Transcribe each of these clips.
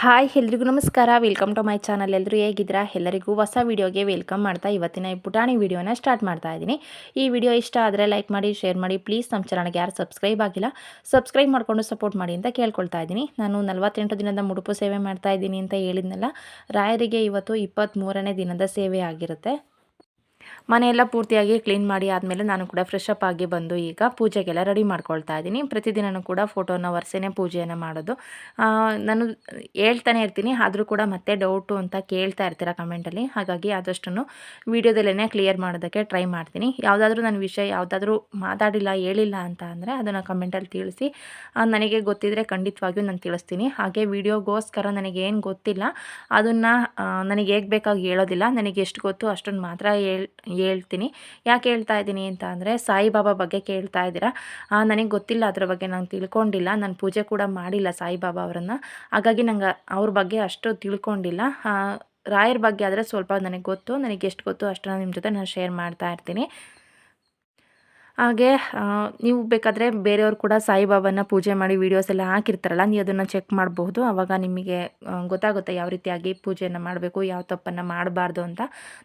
Hi, ಎಲ್ರಿಗೂ ನಮಸ್ಕಾರ. Welcome to my channel ಎಲ್ಲರೂ ಹೇಗಿದ್ದೀರಾ? ಎಲ್ಲರಿಗೂ ಹೊಸ ವೀಡಿಯೋಗೆ ವೆಲ್ಕಮ್ ಮಾಡ್ತಾ ಇವತ್ತಿನ ಈ ಪುಟಾಣಿ ವೀಡಿಯೋನ ಸ್ಟಾರ್ಟ್ ಮಾಡ್ತಾ ಇದ್ದೀನಿ. ಈ ವಿಡಿಯೋ ಇಷ್ಟ ಆದರೆ ಲೈಕ್ ಮಾಡಿ ಶೇರ್ ಮಾಡಿ. ಪ್ಲೀಸ್ ನಮ್ಮ ಚಾನಲ್ಗೆ ಯಾರು ಸಬ್ಸ್ಕ್ರೈಬ್ ಆಗಿಲ್ಲ ಸಬ್ಸ್ಕ್ರೈಬ್ ಮಾಡಿಕೊಂಡು ಸಪೋರ್ಟ್ ಮಾಡಿ ಅಂತ ಕೇಳ್ಕೊಳ್ತಾ ಇದ್ದೀನಿ. ನಾನು ನಲವತ್ತೆಂಟು ದಿನದ ಮುಡುಪು ಸೇವೆ ಮಾಡ್ತಾ ಇದ್ದೀನಿ ಅಂತ ಹೇಳಿದ್ನಲ್ಲ, ರಾಯರಿಗೆ ಇವತ್ತು ಇಪ್ಪತ್ತ್ಮೂರನೇ ದಿನದ ಸೇವೆ ಆಗಿರುತ್ತೆ. ಮನೆಯೆಲ್ಲ ಪೂರ್ತಿಯಾಗಿ ಕ್ಲೀನ್ ಮಾಡಿ ಆದಮೇಲೆ ನಾನು ಕೂಡ ಫ್ರೆಶ್ ಅಪ್ ಆಗಿ ಬಂದು ಈಗ ಪೂಜೆಗೆಲ್ಲ ರೆಡಿ ಮಾಡ್ಕೊಳ್ತಾ ಇದ್ದೀನಿ. ಪ್ರತಿದಿನನೂ ಕೂಡ ಫೋಟೋನ ಒರೆಸೇನೆ ಪೂಜೆಯನ್ನು ಮಾಡೋದು. ನಾನು ಹೇಳ್ತಾನೆ ಇರ್ತೀನಿ, ಆದರೂ ಕೂಡ ಮತ್ತೆ ಡೌಟು ಅಂತ ಕೇಳ್ತಾ ಇರ್ತೀರ ಕಮೆಂಟಲ್ಲಿ ಹಾಗಾಗಿ ಆದಷ್ಟು ವೀಡಿಯೋದಲ್ಲೇ ಕ್ಲಿಯರ್ ಮಾಡೋದಕ್ಕೆ ಟ್ರೈ ಮಾಡ್ತೀನಿ. ಯಾವುದಾದ್ರೂ ನನ್ನ ವಿಷಯ ಯಾವುದಾದ್ರೂ ಮಾತಾಡಿಲ್ಲ, ಹೇಳಿಲ್ಲ ಅಂತ ಅಂದರೆ ಅದನ್ನು ಕಮೆಂಟಲ್ಲಿ ತಿಳಿಸಿ. ನನಗೆ ಗೊತ್ತಿದ್ದರೆ ಖಂಡಿತವಾಗಿಯೂ ನಾನು ತಿಳಿಸ್ತೀನಿ. ಹಾಗೆ ವೀಡಿಯೋಗೋಸ್ಕರ ನನಗೇನು ಗೊತ್ತಿಲ್ಲ, ಅದನ್ನು ನನಗೆ ಹೇಗೆ ಬೇಕಾಗಿ ಹೇಳೋದಿಲ್ಲ, ನನಗೆ ಎಷ್ಟು ಗೊತ್ತು ಅಷ್ಟೊಂದು ಮಾತ್ರ ಹೇಳ್ ಹೇಳ್ತೀನಿ. ಯಾಕೆ ಹೇಳ್ತಾ ಇದ್ದೀನಿ ಅಂತ ಅಂದರೆ ಸಾಯಿಬಾಬಾ ಬಗ್ಗೆ ಕೇಳ್ತಾ ಇದ್ದೀರಾ? ನನಗೆ ಗೊತ್ತಿಲ್ಲ ಅದರ ಬಗ್ಗೆ ನಾನು ತಿಳ್ಕೊಂಡಿಲ್ಲ. ನಾನು ಪೂಜೆ ಕೂಡ ಮಾಡಿಲ್ಲ ಸಾಯಿಬಾಬಾ ಅವರನ್ನು. ಹಾಗಾಗಿ ನಂಗೆ ಅವ್ರ ಬಗ್ಗೆ ಅಷ್ಟು ತಿಳ್ಕೊಂಡಿಲ್ಲ. ರಾಯರ ಬಗ್ಗೆ ಆದರೆ ಸ್ವಲ್ಪ ನನಗೆ ಗೊತ್ತು. ನನಗೆ ಎಷ್ಟು ಗೊತ್ತು ನಾನು ನಿಮ್ಮ ಜೊತೆ ನಾನು ಶೇರ್ ಮಾಡ್ತಾ ಇರ್ತೀನಿ. ಹಾಗೆ ನೀವು ಬೇಕಾದರೆ ಬೇರೆಯವರು ಕೂಡ ಸಾಯಿಬಾಬಾನ ಪೂಜೆ ಮಾಡಿ ವೀಡಿಯೋಸ್ ಎಲ್ಲ ಹಾಕಿರ್ತಾರಲ್ಲ, ನೀವು ಅದನ್ನು ಚೆಕ್ ಮಾಡಬಹುದು. ಆವಾಗ ನಿಮಗೆ ಗೊತ್ತಾಗುತ್ತೆ ಯಾವ ರೀತಿಯಾಗಿ ಪೂಜೆಯನ್ನು ಮಾಡಬೇಕು, ಯಾವ ತಪ್ಪನ್ನು ಮಾಡಬಾರ್ದು ಅಂತ.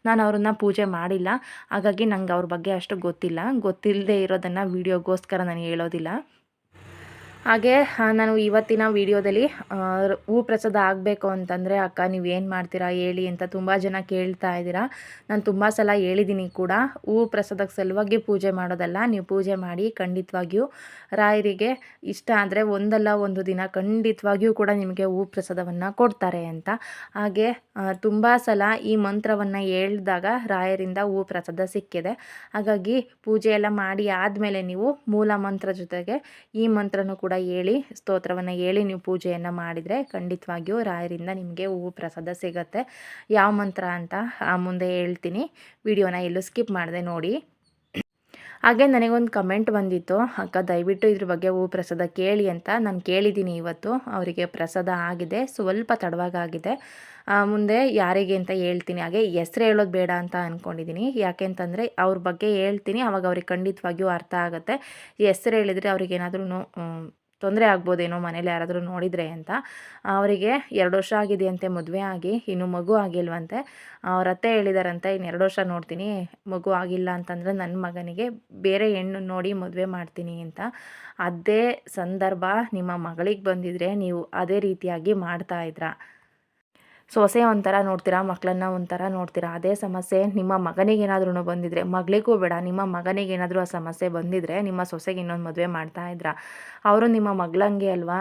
ನಾನು ಅವ್ರನ್ನ ಪೂಜೆ ಮಾಡಿಲ್ಲ. ಹಾಗಾಗಿ ನಂಗೆ ಅವ್ರ ಬಗ್ಗೆ ಅಷ್ಟು ಗೊತ್ತಿಲ್ಲ. ಗೊತ್ತಿಲ್ಲದೆ ಇರೋದನ್ನು ವೀಡಿಯೋಗೋಸ್ಕರ ನಾನು ಹೇಳೋದಿಲ್ಲ. ಹಾಗೆ ನಾನು ಇವತ್ತಿನ ವಿಡಿಯೋದಲ್ಲಿ ಹೂ ಪ್ರಸಾದ ಆಗಬೇಕು ಅಂತಂದರೆ, ಅಕ್ಕ ನೀವು ಏನು ಮಾಡ್ತೀರಾ ಹೇಳಿ ಅಂತ ತುಂಬ ಜನ ಕೇಳ್ತಾ ಇದ್ದೀರಾ. ನಾನು ತುಂಬ ಸಲ ಹೇಳಿದ್ದೀನಿ ಕೂಡ, ಹೂ ಪ್ರಸಾದಕ್ಕೆ ಸಲುವಾಗಿ ಪೂಜೆ ಮಾಡೋದಲ್ಲ, ನೀವು ಪೂಜೆ ಮಾಡಿ ಖಂಡಿತವಾಗಿಯೂ ರಾಯರಿಗೆ ಇಷ್ಟ ಅಂದರೆ ಒಂದಲ್ಲ ಒಂದು ದಿನ ಖಂಡಿತವಾಗಿಯೂ ಕೂಡ ನಿಮಗೆ ಹೂ ಪ್ರಸಾದವನ್ನು ಕೊಡ್ತಾರೆ ಅಂತ. ಹಾಗೆ ತುಂಬ ಸಲ ಈ ಮಂತ್ರವನ್ನು ಹೇಳಿದಾಗ ರಾಯರಿಂದ ಹೂ ಪ್ರಸಾದ ಸಿಕ್ಕಿದೆ. ಹಾಗಾಗಿ ಪೂಜೆ ಎಲ್ಲ ಮಾಡಿ ಆದಮೇಲೆ ನೀವು ಮೂಲ ಮಂತ್ರ ಜೊತೆಗೆ ಈ ಮಂತ್ರನೂ ಕೂಡ ಹೇಳಿ, ಸ್ತೋತ್ರವನ್ನು ಹೇಳಿ ನೀವು ಪೂಜೆಯನ್ನು ಮಾಡಿದರೆ ಖಂಡಿತವಾಗಿಯೂ ರಾಯರಿಂದ ನಿಮಗೆ ಹೂವು ಪ್ರಸಾದ ಸಿಗತ್ತೆ. ಯಾವ ಮಂತ್ರ ಅಂತ ಮುಂದೆ ಹೇಳ್ತೀನಿ. ವಿಡಿಯೋನ ಎಲ್ಲೂ ಸ್ಕಿಪ್ ಮಾಡಿದೆ ನೋಡಿ. ಹಾಗೆ ನನಗೊಂದು ಕಮೆಂಟ್ ಬಂದಿತ್ತು. ಅಕ್ಕ ದಯವಿಟ್ಟು ಇದ್ರ ಬಗ್ಗೆ ಹೂ ಪ್ರಸಾದ ಕೇಳಿ ಅಂತ ನಾನು ಕೇಳಿದ್ದೀನಿ ಇವತ್ತು. ಅವರಿಗೆ ಪ್ರಸಾದ ಆಗಿದೆ, ಸ್ವಲ್ಪ ತಡವಾಗಿದೆ ಮುಂದೆ ಯಾರಿಗೆ ಅಂತ ಹೇಳ್ತೀನಿ. ಹಾಗೆ ಹೆಸ್ರು ಹೇಳೋದು ಬೇಡ ಅಂತ ಅಂದ್ಕೊಂಡಿದ್ದೀನಿ ಯಾಕೆ ಅಂತಂದರೆ ಅವ್ರ ಬಗ್ಗೆ ಹೇಳ್ತೀನಿ. ಅವಾಗ ಅವ್ರಿಗೆ ಖಂಡಿತವಾಗಿಯೂ ಅರ್ಥ ಆಗುತ್ತೆ. ಹೆಸ್ರು ಹೇಳಿದರೆ ಅವ್ರಿಗೇನಾದ್ರೂ ತೊಂದರೆ ಆಗ್ಬೋದೇನೋ ಮನೇಲಿ ಯಾರಾದರೂ ನೋಡಿದರೆ ಅಂತ. ಅವರಿಗೆ ಎರಡು ವರ್ಷ ಆಗಿದೆಯಂತೆ, ಮದುವೆ ಆಗಿ, ಇನ್ನು ಮಗು ಆಗಿಲ್ವಂತೆ. ಅವ್ರ ಅತ್ತೆ ಹೇಳಿದಾರಂತೆ ಇನ್ನು ಎರಡು ವರ್ಷ ನೋಡ್ತೀನಿ, ಮಗು ಆಗಿಲ್ಲ ಅಂತಂದರೆ ನನ್ನ ಮಗನಿಗೆ ಬೇರೆ ಹೆಣ್ಣು ನೋಡಿ ಮದುವೆ ಮಾಡ್ತೀನಿ ಅಂತ. ಅದೇ ಸಂದರ್ಭ ನಿಮ್ಮ ಮಗಳಿಗೆ ಬಂದಿದ್ರೆ ನೀವು ಅದೇ ರೀತಿಯಾಗಿ ಮಾಡ್ತಾಯಿದ್ರಾ ಸೊಸೆ ಒಂಥರ ನೋಡ್ತೀರಾ ಮಕ್ಕಳನ್ನ ಒಂಥರ ನೋಡ್ತೀರಾ? ಅದೇ ಸಮಸ್ಯೆ. ನಿಮ್ಮ ಮಗನಿಗೇನಾದ್ರೂ ಬಂದಿದ್ರೆ, ಮಗಳಿಗೂ ಬೇಡ, ನಿಮ್ಮ ಮಗನಿಗೇನಾದರೂ ಆ ಸಮಸ್ಯೆ ಬಂದಿದ್ರೆ ನಿಮ್ಮ ಸೊಸೆಗೆ ಇನ್ನೊಂದು ಮದುವೆ ಮಾಡ್ತಾ ಇದ್ರ. ಅವರು ನಿಮ್ಮ ಮಗಳಂಗೆ ಅಲ್ವಾ?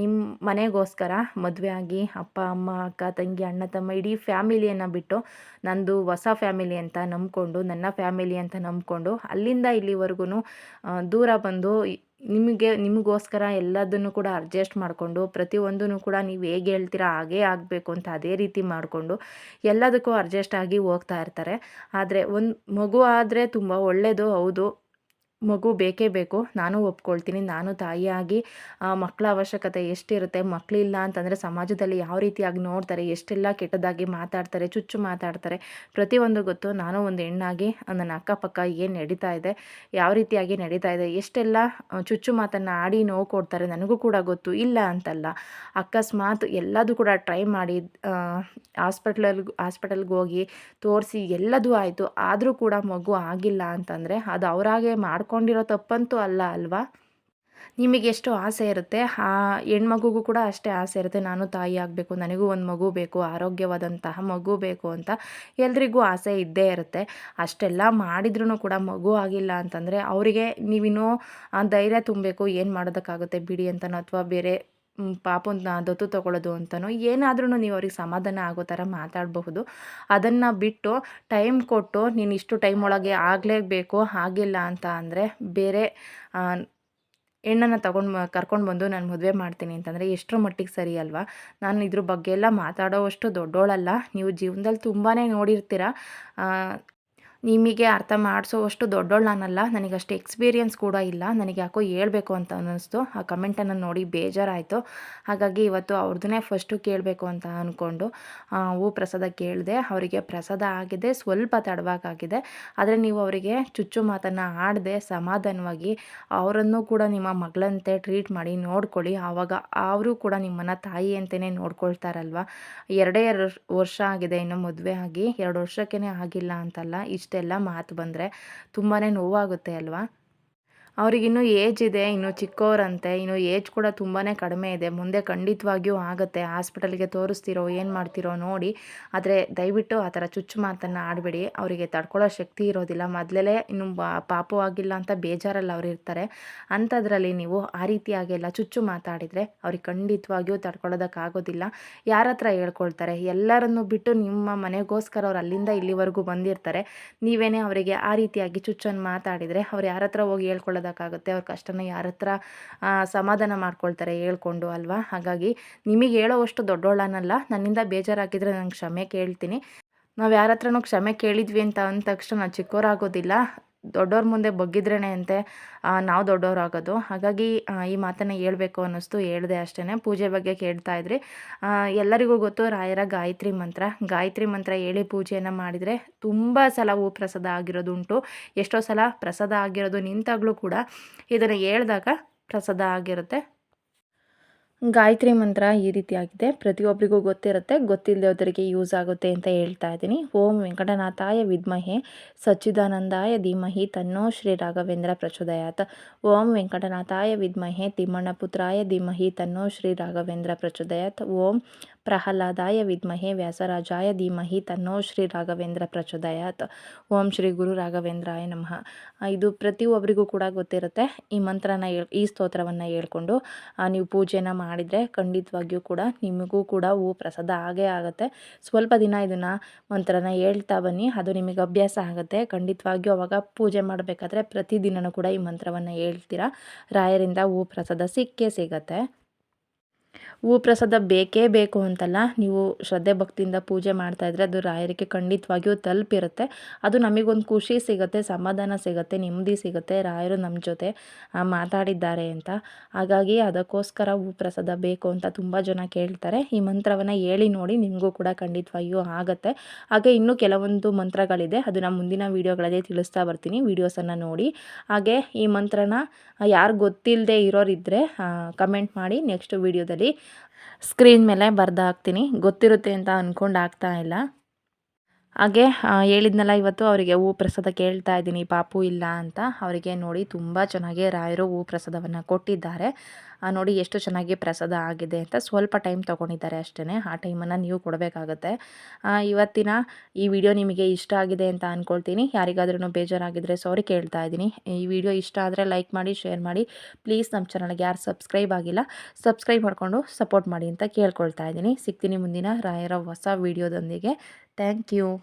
ನಿಮ್ಮ ಮನೆಗೋಸ್ಕರ ಮದುವೆ ಆಗಿ ಅಪ್ಪ, ಅಮ್ಮ, ಅಕ್ಕ, ತಂಗಿ, ಅಣ್ಣ, ತಮ್ಮ ಇಡೀ ಫ್ಯಾಮಿಲಿಯನ್ನು ಬಿಟ್ಟು ನಂದು ಹೊಸ ಫ್ಯಾಮಿಲಿ ಅಂತ ನಂಬ್ಕೊಂಡು, ನನ್ನ ಫ್ಯಾಮಿಲಿ ಅಂತ ನಂಬ್ಕೊಂಡು ಅಲ್ಲಿಂದ ಇಲ್ಲಿವರೆಗೂ ದೂರ ಬಂದು ನಿಮಗೆ, ನಿಮಗೋಸ್ಕರ ಎಲ್ಲದನ್ನು ಕೂಡ ಅಡ್ಜಸ್ಟ್ ಮಾಡಿಕೊಂಡು, ಪ್ರತಿಯೊಂದನ್ನು ಕೂಡ ನೀವು ಹೇಗೆ ಹೇಳ್ತೀರಾ ಹಾಗೇ ಆಗಬೇಕು ಅಂತ ಅದೇ ರೀತಿ ಮಾಡಿಕೊಂಡು ಎಲ್ಲದಕ್ಕೂ ಅಡ್ಜಸ್ಟ್ ಆಗಿ ಹೋಗ್ತಾ ಇರ್ತಾರೆ. ಆದರೆ ಒಂದು ಮಗು ಆದರೆ ತುಂಬ ಒಳ್ಳೆಯದು ಹೌದು. ಮಗು ಬೇಕೇ ಬೇಕು. ನಾನು ಒಪ್ಕೊಳ್ತೀನಿ. ನಾನು ತಾಯಿಯಾಗಿ ಮಕ್ಕಳ ಅವಶ್ಯಕತೆ ಎಷ್ಟಿರುತ್ತೆ ಮಕ್ಕಳಿಲ್ಲ ಅಂತಂದರೆ ಸಮಾಜದಲ್ಲಿ ಯಾವ ರೀತಿಯಾಗಿ ನೋಡ್ತಾರೆ, ಎಷ್ಟೆಲ್ಲ ಕೆಟ್ಟದಾಗಿ ಮಾತಾಡ್ತಾರೆ, ಚುಚ್ಚು ಮಾತಾಡ್ತಾರೆ, ಪ್ರತಿಯೊಂದು ಗೊತ್ತು ನಾನು ಒಂದು ಹೆಣ್ಣಾಗಿ, ನನ್ನ ಅಕ್ಕಪಕ್ಕ ಏನು ನಡೀತಾ ಇದೆ, ಯಾವ ರೀತಿಯಾಗಿ ನಡೀತಾ ಇದೆ, ಎಷ್ಟೆಲ್ಲ ಚುಚ್ಚು ಮಾತನ್ನು ಆಡಿ ನೋವು ಕೊಡ್ತಾರೆ ನನಗೂ ಕೂಡ ಗೊತ್ತು. ಇಲ್ಲ ಅಂತಲ್ಲ. ಅಕಸ್ಮಾತ್ ಎಲ್ಲದೂ ಕೂಡ ಟ್ರೈ ಮಾಡಿ ಹಾಸ್ಪಿಟ್ಲಲ್ಲಿ ಹಾಸ್ಪಿಟಲ್ಗೆ ಹೋಗಿ ತೋರಿಸಿ ಎಲ್ಲದೂ ಆಯಿತು. ಆದರೂ ಕೂಡ ಮಗು ಆಗಿಲ್ಲ ಅಂತಂದರೆ ಅದು ಅವರಾಗೆ ಮಾಡ್ಕೊಂಡು ಮಾಡ್ಕೊಂಡಿರೋ ತಪ್ಪಂತೂ ಅಲ್ಲ ಅಲ್ವಾ? ನಿಮಗೆ ಎಷ್ಟು ಆಸೆ ಇರುತ್ತೆ? ಆ ಹೆಣ್ಮಗುಗೂ ಕೂಡ ಅಷ್ಟೇ ಆಸೆ ಇರುತ್ತೆ. ನಾನು ತಾಯಿ ಆಗಬೇಕು, ನನಗೂ ಒಂದು ಮಗು ಬೇಕು, ಆರೋಗ್ಯವಾದಂತಹ ಮಗು ಬೇಕು ಅಂತ ಎಲ್ರಿಗೂ ಆಸೆ ಇದ್ದೇ ಇರುತ್ತೆ. ಅಷ್ಟೆಲ್ಲ ಮಾಡಿದ್ರೂ ಕೂಡ ಮಗು ಆಗಿಲ್ಲ ಅಂತಂದರೆ ಅವರಿಗೆ ನೀವಿನ್ನೂ ಧೈರ್ಯ ತುಂಬಬೇಕು, ಏನು ಮಾಡೋದಕ್ಕಾಗುತ್ತೆ ಬಿಡಿ ಅಂತನೋ ಅಥವಾ ಬೇರೆ ಪಾಪನ ದತ್ತು ತಗೊಳ್ಳೋದು ಅಂತನೋ ಏನಾದ್ರೂ ನೀವು ಅವ್ರಿಗೆ ಸಮಾಧಾನ ಆಗೋ ಥರ ಮಾತಾಡಬಹುದು. ಅದನ್ನು ಬಿಟ್ಟು ಟೈಮ್ ಕೊಟ್ಟು ನೀನು ಇಷ್ಟು ಟೈಮ್ ಒಳಗೆ ಆಗಲೇಬೇಕು, ಆಗಿಲ್ಲ ಅಂತ ಅಂದರೆ ಬೇರೆ ಹೆಣ್ಣನ್ನು ತಗೊಂಡು ಕರ್ಕೊಂಡು ಬಂದು ನಾನು ಮದುವೆ ಮಾಡ್ತೀನಿ ಅಂತಂದರೆ ಎಷ್ಟರ ಮಟ್ಟಿಗೆ ಸರಿ ಅಲ್ವಾ? ನಾನು ಇದ್ರ ಬಗ್ಗೆ ಎಲ್ಲ ಮಾತಾಡೋವಷ್ಟು ದೊಡ್ಡೋಳಲ್ಲ. ನೀವು ಜೀವನದಲ್ಲಿ ತುಂಬಾ ನೋಡಿರ್ತೀರ. ನಿಮಗೆ ಅರ್ಥ ಮಾಡಿಸೋವಷ್ಟು ದೊಡ್ಡೋಳು ನಾನಲ್ಲ. ನನಗೆ ಅಷ್ಟು ಎಕ್ಸ್ಪೀರಿಯನ್ಸ್ ಕೂಡ ಇಲ್ಲ. ನನಗೆ ಯಾಕೋ ಹೇಳಬೇಕು ಅಂತ ಅನ್ನಿಸ್ತು. ಆ ಕಮೆಂಟನ್ನು ನೋಡಿ ಬೇಜಾರಾಯಿತು. ಹಾಗಾಗಿ ಇವತ್ತು ಅವ್ರದ್ದನ್ನೇ ಫಸ್ಟು ಕೇಳಬೇಕು ಅಂತ ಅಂದ್ಕೊಂಡು ಹೂ ಪ್ರಸಾದ ಕೇಳಿದೆ. ಅವರಿಗೆ ಪ್ರಸಾದ ಆಗಿದೆ. ಸ್ವಲ್ಪ ತಡವಾಗಿದೆ ಆದರೆ ನೀವು ಅವರಿಗೆ ಚುಚ್ಚು ಮಾತನ್ನು ಆಡದೆ ಸಮಾಧಾನವಾಗಿ ಅವರನ್ನು ಕೂಡ ನಿಮ್ಮ ಮಗಳಂತೆ ಟ್ರೀಟ್ ಮಾಡಿ ನೋಡ್ಕೊಳ್ಳಿ. ಆವಾಗ ಅವರು ಕೂಡ ನಿಮ್ಮನ್ನು ತಾಯಿ ಅಂತಲೇ ನೋಡ್ಕೊಳ್ತಾರಲ್ವ? ಎರಡೇ ಎರಡು ವರ್ಷ ಆಗಿದೆ, ಇನ್ನು ಮದುವೆ ಆಗಿ. ಎರಡು ವರ್ಷಕ್ಕೇ ಆಗಿಲ್ಲ ಅಂತಲ್ಲ. ಇಷ್ಟೆಲ್ಲ ಮಾತು ಬಂದರೆ ತುಂಬಾ ನೋವಾಗುತ್ತೆ ಅಲ್ವಾ? ಅವ್ರಿಗಿನ್ನೂ ಏಜ್ ಇದೆ, ಇನ್ನು ಚಿಕ್ಕವರಂತೆ ಇನ್ನು ಏಜ್ ಕೂಡ ತುಂಬಾ ಕಡಿಮೆ ಇದೆ. ಮುಂದೆ ಖಂಡಿತವಾಗಿಯೂ ಆಗುತ್ತೆ. ಹಾಸ್ಪಿಟಲ್ಗೆ ತೋರಿಸ್ತಿರೋ, ಏನು ಮಾಡ್ತಿರೋ ನೋಡಿ. ಆದರೆ ದಯವಿಟ್ಟು ಆ ಥರ ಚುಚ್ಚು ಮಾತನ್ನು ಆಡಬೇಡಿ. ಅವರಿಗೆ ತಡ್ಕೊಳ್ಳೋ ಶಕ್ತಿ ಇರೋದಿಲ್ಲ. ಮೊದಲೇ ಇನ್ನು ಪಾಪವಾಗಿಲ್ಲ ಅಂತ ಬೇಜಾರಲ್ಲಿ ಅವ್ರು ಇರ್ತಾರೆ. ಅಂಥದ್ರಲ್ಲಿ ನೀವು ಆ ರೀತಿಯಾಗಿ ಎಲ್ಲ ಚುಚ್ಚು ಮಾತಾಡಿದರೆ ಅವ್ರಿಗೆ ಖಂಡಿತವಾಗಿಯೂ ತಡ್ಕೊಳ್ಳೋದಕ್ಕಾಗೋದಿಲ್ಲ. ಯಾರ ಹತ್ರ ಹೇಳ್ಕೊಳ್ತಾರೆ? ಎಲ್ಲರನ್ನು ಬಿಟ್ಟು ನಿಮ್ಮ ಮನೆಗೋಸ್ಕರ ಅವ್ರು ಅಲ್ಲಿಂದ ಇಲ್ಲಿವರೆಗೂ ಬಂದಿರ್ತಾರೆ. ನೀವೇನೇ ಅವರಿಗೆ ಆ ರೀತಿಯಾಗಿ ಚುಚ್ಚನ್ನು ಮಾತಾಡಿದರೆ ಅವ್ರು ಯಾರ ಹತ್ರ ಹೋಗಿ ಹೇಳ್ಕೊಳ್ಳೋದು ಮಾಡೋದಕ್ಕಾಗುತ್ತೆ ಅವ್ರ ಕಷ್ಟನ ಯಾರ ಹತ್ರ ಸಮಾಧಾನ ಮಾಡ್ಕೊಳ್ತಾರೆ ಹೇಳ್ಕೊಂಡು ಅಲ್ವಾ? ಹಾಗಾಗಿ ನಿಮಗೆ ಹೇಳೋವಷ್ಟು ದೊಡ್ಡೋಳನಲ್ಲ. ನನ್ನಿಂದ ಬೇಜಾರಾಗಿದ್ದರೆ ನಂಗೆ ಕ್ಷಮೆ ಕೇಳ್ತೀನಿ. ನಾವು ಯಾರ ಹತ್ರನೂ ಕ್ಷಮೆ ಕೇಳಿದ್ವಿ ಅಂತ ಅಂದ ತಕ್ಷಣ ನಾವು ಚಿಕ್ಕವರಾಗೋದಿಲ್ಲ ದೊಡ್ಡವ್ರ ಮುಂದೆ ಬಗ್ಗಿದ್ರೇ ಅಂತೆ ನಾವು ದೊಡ್ಡವರಾಗೋದು. ಹಾಗಾಗಿ ಈ ಮಾತನ್ನು ಹೇಳಬೇಕು ಅನ್ನಿಸ್ತು. ಹೇಳಿದೆ ಅಷ್ಟೇ ಪೂಜೆ ಬಗ್ಗೆ ಕೇಳ್ತಾ ಇದ್ರಿ. ಎಲ್ಲರಿಗೂ ಗೊತ್ತು, ರಾಯರ ಗಾಯತ್ರಿ ಮಂತ್ರ. ಗಾಯತ್ರಿ ಮಂತ್ರ ಹೇಳಿ ಪೂಜೆಯನ್ನು ಮಾಡಿದರೆ ತುಂಬ ಸಲ ಹೂ ಪ್ರಸಾದ ಆಗಿರೋದುಂಟು ಎಷ್ಟೋ ಸಲ ಪ್ರಸಾದ ಆಗಿರೋದು ನಿಂತಾಗಲೂ ಕೂಡ ಇದನ್ನು ಹೇಳಿದಾಗ ಪ್ರಸಾದ ಆಗಿರುತ್ತೆ. ಗಾಯತ್ರಿ ಮಂತ್ರ ಈ ರೀತಿಯಾಗಿದೆ. ಪ್ರತಿಯೊಬ್ಬರಿಗೂ ಗೊತ್ತಿರುತ್ತೆ ಗೊತ್ತಿಲ್ಲದವರಿಗೆ ಯೂಸ್ ಆಗುತ್ತೆ ಅಂತ ಹೇಳ್ತಾ ಇದ್ದೀನಿ. ಓಂ ವೆಂಕಟನಾಥಾಯ ವಿದ್ಮಹೆ ಸಚ್ಚಿದಾನಂದಾಯ ಧೀಮಹಿ ತನ್ನೋ ಶ್ರೀ ರಾಘವೇಂದ್ರ ಪ್ರಚೋದಯಾತ್. ಓಂ ವೆಂಕಟನಾಥಾಯ ವಿದ್ಮಹೆ ತಿಮ್ಮಣ್ಣ ಪುತ್ರಾಯ ಧೀಮಹಿ ತನ್ನೋ ಶ್ರೀ ರಾಘವೇಂದ್ರ ಪ್ರಚೋದಯಾತ್. ಓಂ ಪ್ರಹ್ಲಾದಾಯ ವಿದ್ಮಹೆ ವ್ಯಾಸರಾಜಾಯ ಧೀಮಹಿ ತನ್ನೋ ಶ್ರೀ ರಾಘವೇಂದ್ರ ಪ್ರಚೋದಯಾತ್. ಓಂ ಶ್ರೀ ಗುರು ರಾಘವೇಂದ್ರಾಯ ನಮಃ. ಇದು ಪ್ರತಿಯೊಬ್ಬರಿಗೂ ಕೂಡ ಗೊತ್ತಿರುತ್ತೆ. ಈ ಮಂತ್ರನ ಈ ಸ್ತೋತ್ರವನ್ನು ಹೇಳ್ಕೊಂಡು ನೀವು ಪೂಜೆನ ಮಾಡಿದರೆ ಖಂಡಿತವಾಗಿಯೂ ಕೂಡ ನಿಮಗೂ ಕೂಡ ಹೂ ಪ್ರಸಾದ ಆಗೇ ಆಗುತ್ತೆ. ಸ್ವಲ್ಪ ದಿನ ಇದನ್ನು ಮಂತ್ರನ ಹೇಳ್ತಾ ಬನ್ನಿ. ಅದು ನಿಮಗೆ ಅಭ್ಯಾಸ ಆಗುತ್ತೆ. ಖಂಡಿತವಾಗಿಯೂ ಅವಾಗ ಪೂಜೆ ಮಾಡಬೇಕಾದ್ರೆ ಪ್ರತಿದಿನವೂ ಕೂಡ ಈ ಮಂತ್ರವನ್ನು ಹೇಳ್ತೀರಾ. ರಾಯರಿಂದ ಹೂ ಪ್ರಸಾದ ಸಿಕ್ಕೇ ಸಿಗತ್ತೆ. ಹೂ ಪ್ರಸಾದ ಬೇಕೇ ಬೇಕು ಅಂತಲ್ಲ, ನೀವು ಶ್ರದ್ಧೆ ಭಕ್ತಿಯಿಂದ ಪೂಜೆ ಮಾಡ್ತಾಯಿದ್ರೆ ಅದು ರಾಯರಿಗೆ ಖಂಡಿತವಾಗಿಯೂ ತಲುಪಿರುತ್ತೆ. ಅದು ನಮಗೊಂದು ಖುಷಿ ಸಿಗುತ್ತೆ, ಸಮಾಧಾನ ಸಿಗುತ್ತೆ, ನೆಮ್ಮದಿ ಸಿಗುತ್ತೆ, ರಾಯರು ನಮ್ಮ ಜೊತೆ ಮಾತಾಡಿದ್ದಾರೆ ಅಂತ. ಹಾಗಾಗಿ ಅದಕ್ಕೋಸ್ಕರ ಹೂ ಪ್ರಸಾದ ಬೇಕು ಅಂತ ತುಂಬ ಜನ ಕೇಳ್ತಾರೆ. ಈ ಮಂತ್ರವನ್ನು ಹೇಳಿ ನೋಡಿ ನಿಮಗೂ ಕೂಡ ಖಂಡಿತವಾಗಿಯೂ ಆಗುತ್ತೆ. ಹಾಗೆ ಇನ್ನೂ ಕೆಲವೊಂದು ಮಂತ್ರಗಳಿದೆ, ಅದು ನಾನು ಮುಂದಿನ ವೀಡಿಯೋಗಳಲ್ಲಿ ತಿಳಿಸ್ತಾ ಬರ್ತೀನಿ ವೀಡಿಯೋಸನ್ನು ನೋಡಿ. ಹಾಗೆ ಈ ಮಂತ್ರನ ಯಾರು ಗೊತ್ತಿಲ್ಲದೆ ಇರೋರಿದ್ದರೆ ಕಮೆಂಟ್ ಮಾಡಿ ನೆಕ್ಸ್ಟ್ ವೀಡಿಯೋದಲ್ಲಿ. ಸ್ಕ್ರೀನ್ ಮೇಲೆ ಬರ್ದು ಹಾಕ್ತೀನಿ ಗೊತ್ತಿರುತ್ತೆ ಅಂತ ಅಂದ್ಕೊಂಡು ಆಗ್ತಾ ಇಲ್ಲ. ಹಾಗೆ ಹೇಳಿದ್ನಲ್ಲ ಇವತ್ತು ಅವರಿಗೆ ಹೂ ಪ್ರಸಾದ ಕೇಳ್ತಾ ಇದ್ದೀನಿ, ಪಾಪು ಇಲ್ಲ ಅಂತ. ಅವರಿಗೆ ನೋಡಿ ತುಂಬ ಚೆನ್ನಾಗಿ ರಾಯರು ಹೂ ಪ್ರಸಾದವನ್ನು ಕೊಟ್ಟಿದ್ದಾರೆ. ನೋಡಿ ಎಷ್ಟು ಚೆನ್ನಾಗಿ ಪ್ರಸಾದ ಆಗಿದೆ ಅಂತ ಸ್ವಲ್ಪ ಟೈಮ್ ತೊಗೊಂಡಿದ್ದಾರೆ ಅಷ್ಟೇ ಆ ಟೈಮನ್ನು ನೀವು ಕೊಡಬೇಕಾಗತ್ತೆ. ಇವತ್ತಿನ ಈ ವಿಡಿಯೋ ನಿಮಗೆ ಇಷ್ಟ ಆಗಿದೆ ಅಂತ ಅಂದ್ಕೊಳ್ತೀನಿ ಯಾರಿಗಾದ್ರೂ ಬೇಜಾರಾಗಿದ್ದರೆ ಸಾರಿ ಕೇಳ್ತಾ ಇದ್ದೀನಿ. ಈ ವಿಡಿಯೋ ಇಷ್ಟ ಆದರೆ ಲೈಕ್ ಮಾಡಿ ಶೇರ್ ಮಾಡಿ. ಪ್ಲೀಸ್ ನಮ್ಮ ಚಾನಲ್ಗೆ ಯಾರು ಸಬ್ಸ್ಕ್ರೈಬ್ ಆಗಿಲ್ಲ ಸಬ್ಸ್ಕ್ರೈಬ್ ಮಾಡಿಕೊಂಡು ಸಪೋರ್ಟ್ ಮಾಡಿ ಅಂತ ಕೇಳ್ಕೊಳ್ತಾ ಇದ್ದೀನಿ. ಸಿಗ್ತೀನಿ ಮುಂದಿನ ರಾಯರ ಹೊಸ ವೀಡಿಯೋದೊಂದಿಗೆ Thank you.